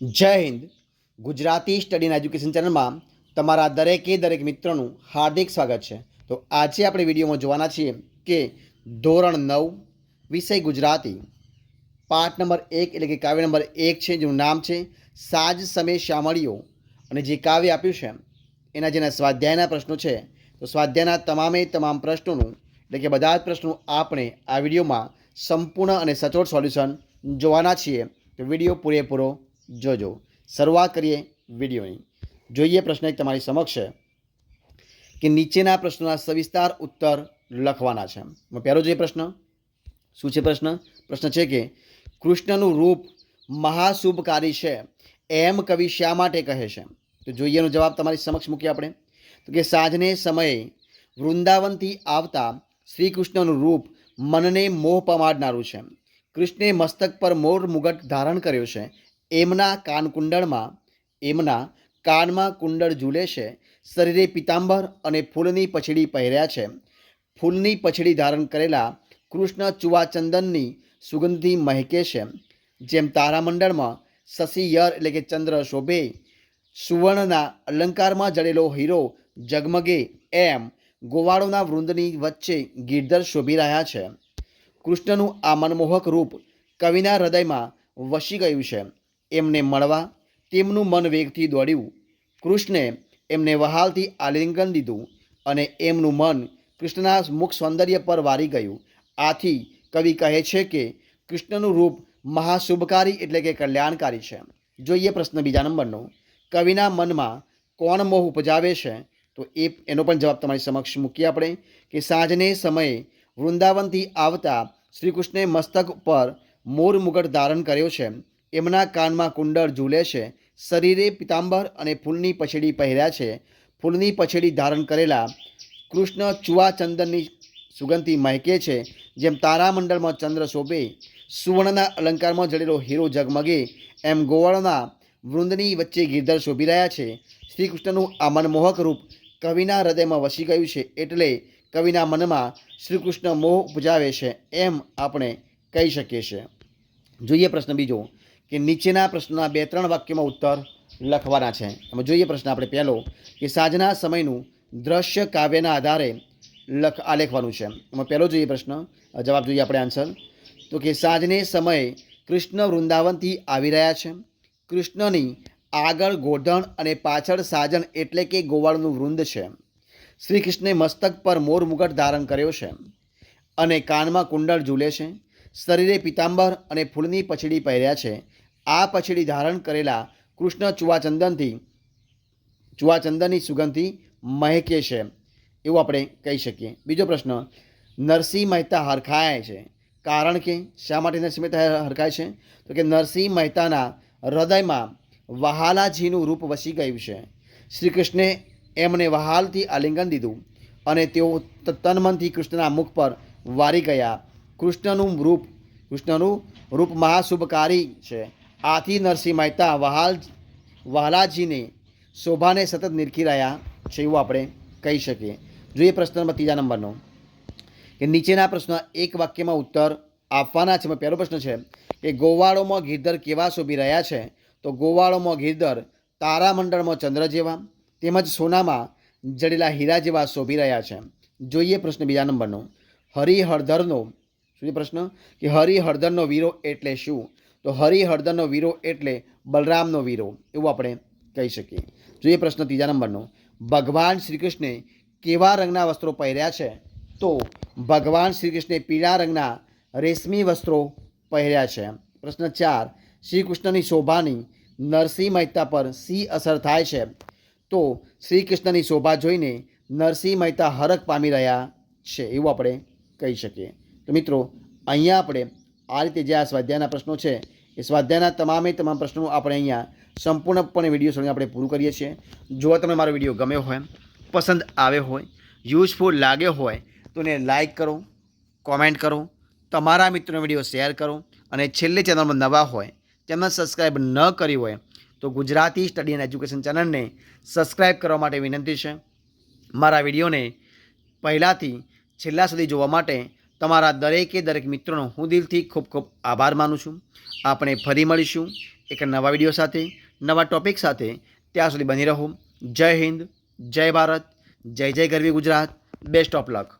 જય Hind. Gujarati study education ચેનલમાં તમારા દરેકે દરેક મિત્રોનું હાર્દિક સ્વાગત છે. તો આજે આપણે વિડીયોમાં જોવાના છીએ કે ધોરણ નવ, વિષય ગુજરાતી. પાઠ નંબર એક એટલે કે કાવ્ય નંબર એક છે, જેનું નામ છે સાજ સમય શામળીઓ અને જે કાવ્ય આપ્યું છે, એના જેના સ્વાધ્યાયના પ્રશ્નો છે. તો સ્વાધ્યાયના તમામે તમામ પ્રશ્નોનું, એટલે કે બધા જ પ્રશ્નો આપણે આ વિડીયોમાં સંપૂર્ણ અને સચોટ સોલ્યુશન જોવાના છીએ. તો વીડિયો પૂરેપૂરો જોજો. શરૂઆત કરીએ વિડીયોની. જોઈએ પ્રશ્ન એક તમારી સમક્ષ છે કે નીચેના પ્રશ્નોના સવિસ્તાર ઉત્તર લખવાના છે. પહેલો જોઈએ પ્રશ્ન, શું છે પ્રશ્ન? પ્રશ્ન છે કે કૃષ્ણનું રૂપ મહાશુભકારી છે એમ કવિ શા માટે કહે છે? તો જોઈએ એનો જવાબ તમારી સમક્ષ મૂકીએ આપણે. તો કે સાંજને સમયે વૃંદાવનથી આવતા શ્રી કૃષ્ણનું રૂપ મનને મોહ પમાડનારું છે. કૃષ્ણે મસ્તક પર મોર મુગટ ધારણ કર્યો છે. એમના કાનકુંડળમાં એમના કાનમાં કુંડળ ઝૂલે છે, શરીરે પિતાંબર અને ફૂલની પછડી પહેર્યા છે. ફૂલની પછડી ધારણ કરેલા કૃષ્ણ ચુવાચંદનની સુગંધી મહેકે છે. જેમ તારામંડળમાં શશી, યર એટલે કે ચંદ્ર શોભે, સુવર્ણના અલંકારમાં જડેલો હીરો ઝગમગે એમ ગોવાળોના વૃંદની વચ્ચે ગિરધર શોભી રહ્યા છે. કૃષ્ણનું આ મનમોહક રૂપ કવિના હૃદયમાં વસી ગયું છે. એમને મળવા તેમનું મન વેગથી દોડ્યું. કૃષ્ણે એમને વહાલથી આલિંગન દીધું અને એમનું મન કૃષ્ણના મુખ સૌંદર્ય પર વારી ગયું. આથી કવિ કહે છે કે કૃષ્ણનું રૂપ મહાશુભકારી એટલે કે કલ્યાણકારી છે. જોઈએ પ્રશ્ન બીજા નંબરનો. કવિના મનમાં કોણ મોહ ઉપજાવે છે? તો એ એનો પણ જવાબ તમારી સમક્ષ મૂકીએ આપણે કે સાંજને સમયે વૃંદાવનથી આવતા શ્રીકૃષ્ણે મસ્તક પર મોર મુગટ ધારણ કર્યો છે. એમના કાનમાં કુંડળ ઝૂલે છે, શરીરે પિતાંબર અને ફૂલની પછેડી પહેર્યા છે. ફૂલની પછેડી ધારણ કરેલા કૃષ્ણ ચુવાચંદનની સુગંધથી મહેકે છે, જેમ તારામંડળમાં ચંદ્ર શોભે, સુવર્ણના અલંકારમાં જડેલો હીરો ઝગમગે, એમ ગોવાળના વૃંદની વચ્ચે ગીરધર શોભી રહ્યા છે. શ્રી કૃષ્ણનું આ મનમોહક રૂપ કવિના હૃદયમાં વસી ગયું છે એટલે કવિના મનમાં શ્રી કૃષ્ણ મોહ ઉપજાવે છે એમ આપણે કહી શકીએ છીએ. જોઈએ પ્રશ્ન બીજો. કે નીચેના પ્રશ્નના બે, ત્રણ વાક્યમાં ઉત્તર લખવાના છે. એમાં જોઈએ પ્રશ્ન આપણે પહેલો કે સાંજના સમયનું દ્રશ્ય કાવ્યના આધારે લખ આલેખવાનું છે. એમાં પહેલો જોઈએ પ્રશ્ન જવાબ જોઈએ આપણે આન્સર તો કે સાંજને સમયે કૃષ્ણ વૃંદાવનથી આવી રહ્યા છે. કૃષ્ણની આગળ ગોધણ અને પાછળ સાજણ એટલે કે ગોવાળનું વૃંદ છે. શ્રી કૃષ્ણે મસ્તક પર મોર મુગટ ધારણ કર્યો છે અને કાનમાં કુંડળ ઝૂલે છે. શરીરે પિતાંબર અને ફૂલની પછડી પહેર્યા છે. આ પછડી ધારણ કરેલા કૃષ્ણ ચુવાચંદનથી, ચુવાચંદનની સુગંધથી મહેકે છે. એવું આપણે કહી શકીએ. બીજો પ્રશ્ન, નરસિંહ મહેતા હરખાય છે. કારણ કે શા માટે નરસિંહ મહેતા હરખાય છે? તો કે નરસિંહ મહેતાના હૃદયમાં વહાલાજીનું રૂપ વસી ગયું છે. શ્રી કૃષ્ણે એમને વહાલથી આલિંગન દીધું અને તેઓ તનમનથી કૃષ્ણના મુખ પર વારી ગયા. કૃષ્ણનું રૂપ કૃષ્ણનું રૂપ મહાશુભકારી છે. આથી નરસિંહ મહેતા, વહાલ વહાલાજીને શોભાને સતત નિરખી રહ્યા છે એવું આપણે કહી શકીએ. જોઈએ પ્રશ્ન નંબર ત્રીજા નંબરનો. કે નીચેના પ્રશ્ન એક વાક્યમાં ઉત્તર આપવાના છે. પહેલો પ્રશ્ન છે કે ગોવાળોમાં ગિરધર કેવા શોભી રહ્યા છે? તો ગોવાળોમાં ગીરધર તારામંડળમાં ચંદ્ર જેવા તેમજ સોનામાં જડેલા હીરા જેવા શોભી રહ્યા છે. જોઈએ પ્રશ્ન બીજા નંબરનો. હરિહળધરનો શું પ્રશ્ન? કે હરિહળધરનો વીરો એટલે શું? તો હરિહળધરનો વીરો એટલે બલરામનો વીરો, એવું આપણે કહી શકીએ. જોઈએ પ્રશ્ન ત્રીજા નંબરનો. ભગવાન શ્રી કૃષ્ણે કેવા રંગના વસ્ત્રો પહેર્યા છે? તો ભગવાન શ્રી કૃષ્ણે પીળા રંગના રેશમી વસ્ત્રો પહેર્યા છે. પ્રશ્ન ચાર. શ્રી કૃષ્ણની શોભાની નરસિંહ મહેતા પર સી અસર થાય છે? તો શ્રી કૃષ્ણની શોભા જોઈને નરસિંહ મહેતા હરખ પામી રહ્યા છે, એવું આપણે કહી શકીએ. તો મિત્રો, અહીંયા આપણે આ રીતે જે આ સ્વાધ્યાયના પ્રશ્નો છે એ સ્વાધ્યાયના તમામે તમામ પ્રશ્નો આપણે અહીંયા સંપૂર્ણપણે વીડિયો સુધી આપણે પૂરું કરીએ છીએ. જો તમને મારો વીડિયો ગમ્યો હોય, પસંદ આવ્યો હોય યુઝફુલ લાગ્યો હોય, તો એને લાઈક કરો કોમેન્ટ કરો, તમારા મિત્રોનો વીડિયો શેર કરો અને છેલ્લે ચેનલમાં નવા હોય તેમને સબસ્ક્રાઈબ ન કરી હોય, તો ગુજરાતી સ્ટડી એન્ડ એજ્યુકેશન ચેનલને સબસ્ક્રાઈબ કરવા માટે વિનંતી છે. મારા વિડીયોને પહેલાંથી છેલ્લા સુધી જોવા માટે તમારા દરેકે દરેક મિત્રોનો હું દિલથી ખૂબ ખૂબ આભાર માનું છું. આપણે ફરી મળીશું એક નવા વીડિયો સાથે, નવા ટોપિક સાથે. ત્યાં સુધી બની રહો. જય હિન્દ, જય ભારત, જય જય ગરવી ગુજરાત. Best of luck.